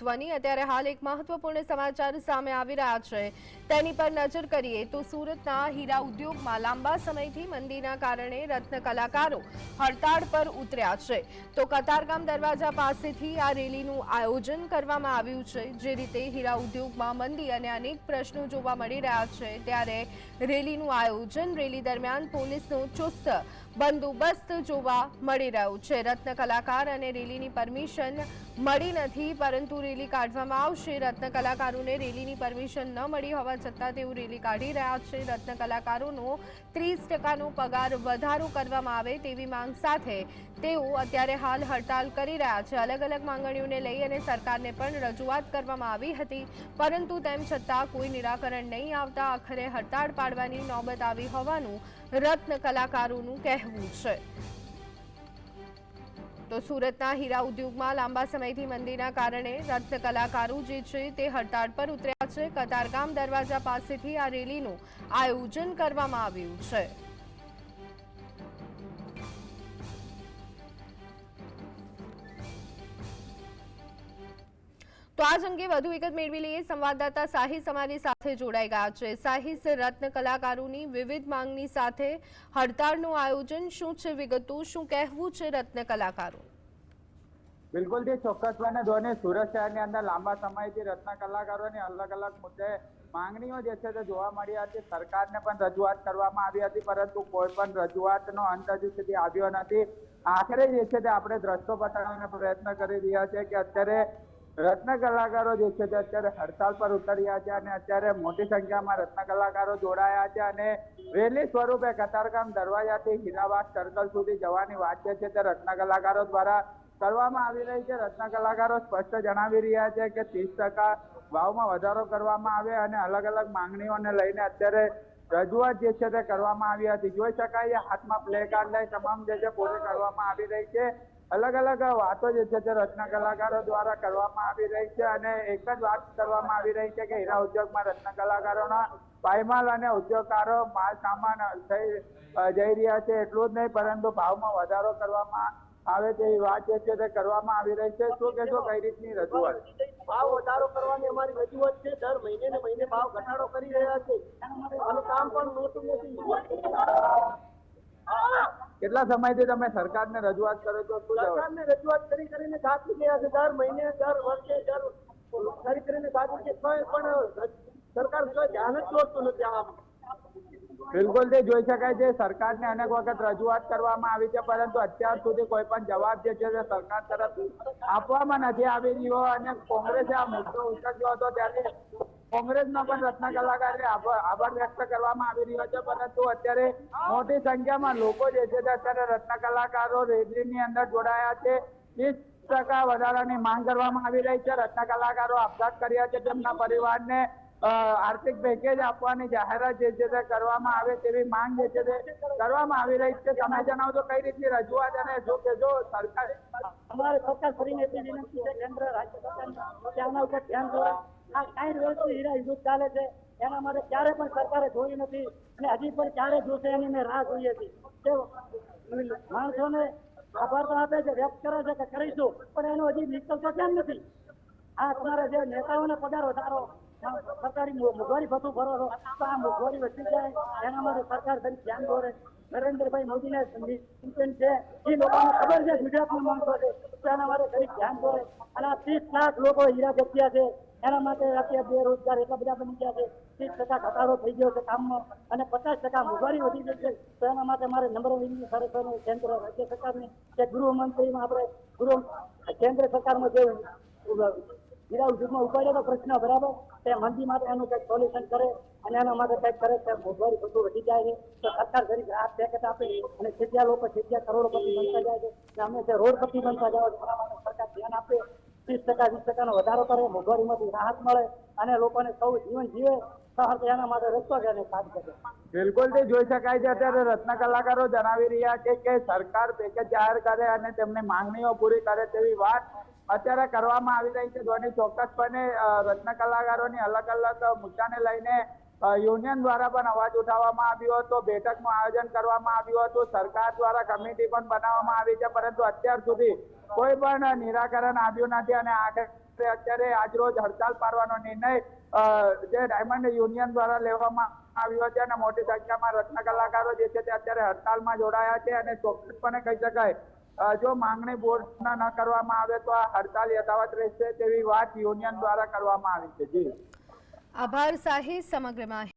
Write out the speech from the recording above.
ધ્વનિ અત્યારે હાલ એક મહત્વપૂર્ણ સમાચાર સામે આવી રહ્યા છે. તેની પર નજર કરીએ તો સુરતના હીરા ઉદ્યોગમાં લાંબા સમયથી મંદીના કારણે રત્ન કલાકારો હડતાળ પર ઉતર્યા છે. તો કતારગામ દરવાજા પાસેથી આ રેલીનું આયોજન કરવામાં આવ્યું છે. જે રીતે હીરા ઉદ્યોગમાં મંદી અને અનેક પ્રશ્નો જોવા મળી રહ્યા છે. ત્યારે રેલીનું આયોજન રેલી દરમિયાન પોલીસનો ચુસ્ત બંદોબસ્ત જોવા મળી રહ્યો છે. રત્ન કલાકાર અને રેલીની પરમિશન મળી નથી, પરંતુ રેલી કાઢવામાં આવશે. રત્ન કલાકારોને રેલીની પરમિશન ન મળી હોવા છતાં તેઓ રેલી કાઢી રહ્યા છે. રત્ન કલાકારોનો ત્રીસ ટકાનો પગાર વધારો કરવામાં આવે તેવી માંગ સાથે તેઓ અત્યારે હાલ હડતાલ કરી રહ્યા છે. અલગ અલગ માંગણીઓને લઈ અને સરકારને પણ રજૂઆત કરવામાં આવી હતી, પરંતુ તેમ છતાં કોઈ નિરાકરણ નહીં આવતા આખરે હડતાળ પાડવાની નોબત આવી હોવાનું રત્ન કલાકારોનું કહેવું છે. તો સુરતના હીરા ઉદ્યોગમાં લાંબા સમયથી મંદીના કારણે રત્ન કલાકારો જે છે તે હડતાળ પર ઉતર્યા છે. કતારગામ દરવાજા પાસેથી આ રેલીનું આયોજન કરવામાં આવ્યું છે. તો આ અંગે વધુ વિગત મેળવી લઈએ. સંવાદદાતા સાહિસ અમારી સાથે જોડાઈ ગયા છે. સાહિસ રત્ન કલાકારોની વિવિધ માંગની સાથે હડતાળનું આયોજન શું છે વિગતો? શું કહેવું છે રત્ન કલાકારો બિલકુલથી ચોક્કસપણે ધોની સુરત શહેરની અંદર લાંબા સમયથી રત્ન કલાકારોની અલગ અલગ મુદ્દે માંગણીઓ જે છે તે જોવા મળી હતી. સરકારને પણ રજૂઆત કરવામાં આવી હતી, પરંતુ કોઈ પણ રજૂઆતનો અંત હજુ સુધી આવ્યો નથી. આખરે જે છે તે આપણે દ્રશ્યો બતાવવાનો પ્રયત્ન કરી રહ્યા છે કે અત્યારે રત્ન કલાકારો જે છે તે અત્યારે હડતાલ પર ઉતર્યા છે અને અત્યારે મોટી સંખ્યામાં રત્ન કલાકારો જોડાયા છે અને રેલી સ્વરૂપે કતારગામ દરવાજાથી હીરાબાદ સર્કલ સુધી જવાની વાત જે છે તે રત્ન કલાકારો દ્વારા કરવામાં આવી રહી છે. રત્ન કલાકારો સ્પષ્ટ જણાવી રહ્યા છે કે ત્રીસ ટકા ભાવમાં વધારો કરવામાં આવે અને અલગ અલગ માંગણીઓને લઈને અત્યારે રજૂઆત જે છે તે કરવામાં આવી હતી. જોઈ શકાય હાથમાં પ્લે કાર્ડ લઈ તમામ જે છે પૂરી કરવામાં આવી રહી છે. અલગ અલગ વાતો જે છે તે રત્ન કલાકારો દ્વારા કરવામાં આવી રહી છે અને એક જ વાત કરવામાં આવી રહી છે કે હીરા ઉદ્યોગમાં રત્ન કલાકારોના પાયમાલ અને ઉદ્યોગકારો માલ સામાન થઈ જઈ રહ્યા છે. એટલું જ નહીં, પરંતુ ભાવમાં વધારો કરવામાં આવે તેવી વાત જે છે તે કરવામાં આવી રહી છે. શું કહેશો? કઈ રીતની રજૂઆત? ભાવ વધારો કરવાની અમારી રજૂઆત છે. દર મહિને ને મહિને ભાવ ઘટાડો કરી રહ્યા છે. અને કામ પણ મોટું નથી. કેટલા સમયથી તમે સરકારને રજૂઆત કરો છો? શું સરકારને રજૂઆત કરી કરીને થાકી ગયા છે. દર મહિને દર વર્ષે દર કરી કરીને થાકી છે. પણ સરકાર ધ્યાન જ દોરતું નથી આમાં. બિલકુલ તે જોઈ શકાય છે. સરકારને અનેક વખત રજૂઆત કરવામાં આવી છે, પરંતુ અત્યાર સુધી કોઈ પણ જવાબ જે છે તે સરકાર તરફ આપવામાં નથી આવી રહ્યો અને કોંગ્રેસે આ મુદ્દો ઉચક્યો હતો. ત્યારે કોંગ્રેસનો પણ રત્ન કલાકારે આભાર વ્યક્ત કરવામાં આવી રહ્યો છે, પરંતુ અત્યારે મોટી સંખ્યામાં લોકો જે છે તે અત્યારે રત્ન કલાકારો રેલીની અંદર જોડાયા છે. ત્રીસ ટકા વધારાની માંગ કરવામાં આવી રહી છે. રત્ન કલાકારો આપઘાત કર્યા છે તેમના પરિવારને. આર્થિક પેકેજ આપવાની જાહેરાત જે છે તે કરવામાં આવે તેવી માંગ જે છે તે કરવામાં આવી રહી છે. તમે જણાવજો કઈ રીતની રજૂઆત અને જો કે જો સરકાર? અમારે સરકાર ફરીને વિનંતી છે, કેન્દ્ર, રાજ્ય સરકાર ત્યાંના ઉપર ધ્યાન દોરે આ કાંઈ વર્ષથી હીરા યુદ્ધ ચાલે છે, એના માટે ક્યારે પણ સરકારે જોયું નથી અને હજી પણ ક્યારે જોશે એની મેં રાહ જોઈએ હતી. માણસોને આભાર તો આપે છે, વ્યક્ત કરે છે કે કરીશું, પણ એનો હજી નિકલતો કેમ નથી? આ તમારા જે નેતાઓને પગાર વધારો સરકારી મોંઘવારી ભથ્થું ભરો છો આ મોંઘવારી વધી જાય. એના માટે સરકાર તરફ ધ્યાન દોરે. નરેન્દ્રભાઈ મોદીને ચિંતન છે? એ લોકોને ખબર છે, ગુજરાતના માણસો છે એના માટે તરફ ધ્યાન દોરે. અને આ ત્રીસ લાખ લોકો હીરા જપ્યા છે, એના માટે અત્યારે બેરોજગાર એટલા બધા બની ગયા છે. ત્રીસ ટકા ઘટાડો થઈ ગયો છે કામમાં. અને પચાસ ટકા મોંઘવારી વધી ગઈ છે, તો એના માટે મારે નંબર વિનંતી સરકારને કેન્દ્ર રાજ્ય સરકારની કે ગૃહમંત્રીમાં આપણે ગૃહ કેન્દ્ર સરકારમાં જે ઉદ્યોગમાં ઉપાડ્યો તો પ્રશ્ન, બરાબર? તે મંદી માટે એનું કંઈક સોલ્યુશન કરે અને એના માટે કંઈક કરે તે મોંઘવારી બધું વધી જાય છે. તો સરકાર ગરીબ રાહત પેકેટ આપે અને જગ્યા લોકો જગ્યા કરોડોપતિ બનતા જાય છે. અમે જે રોડપતિ બનતા જવા એના માટે સરકાર ધ્યાન આપે. ત્રીસ ટકા, વીસ ટકાનો વધારો કરે, મોંઘવારીમાંથી રાહત મળે અને લોકોને સૌ જીવન જીવે. એના માટે રસ્તો છે બિલકુલ તે જોઈ શકાય છે. અત્યારે રત્ન કલાકારો જણાવી રહ્યા છે કે સરકાર પેકેજ જાહેર કરે અને તેમની માંગણીઓ પૂરી કરે તેવી વાત અત્યારે કરવામાં આવી રહી છે ધોની ચોક્કસપણે રત્ન કલાકારોની અલગ અલગ મુદ્દાને લઈને યુનિયન દ્વારા પણ અવાજ ઉઠાવવામાં આવ્યો હતો, બેઠકનું આયોજન કરવામાં આવ્યું હતું, સરકાર દ્વારા કમિટી પણ બનાવવામાં આવી છે, પરંતુ અત્યાર સુધી કોઈ પણ નિરાકરણ આવ્યું નથી અને આખરે અત્યારે આજરોજ હડતાલ પાડવાનો નિર્ણય જે ડાયમંડ યુનિયન દ્વારા લેવામાં આવ્યો છે અને મોટી સંખ્યામાં રત્ન કલાકારો જે છે તે અત્યારે હડતાલમાં જોડાયા છે અને ચોક્કસપણે કહી શકાય જો માંગણી પૂર્ણ ન કરવામાં આવે તો આ હડતાલ યથાવત રહેશે તેવી વાત યુનિયન દ્વારા કરવામાં આવી છે. જી. આભાર સાહી સમગ્ર માહિતી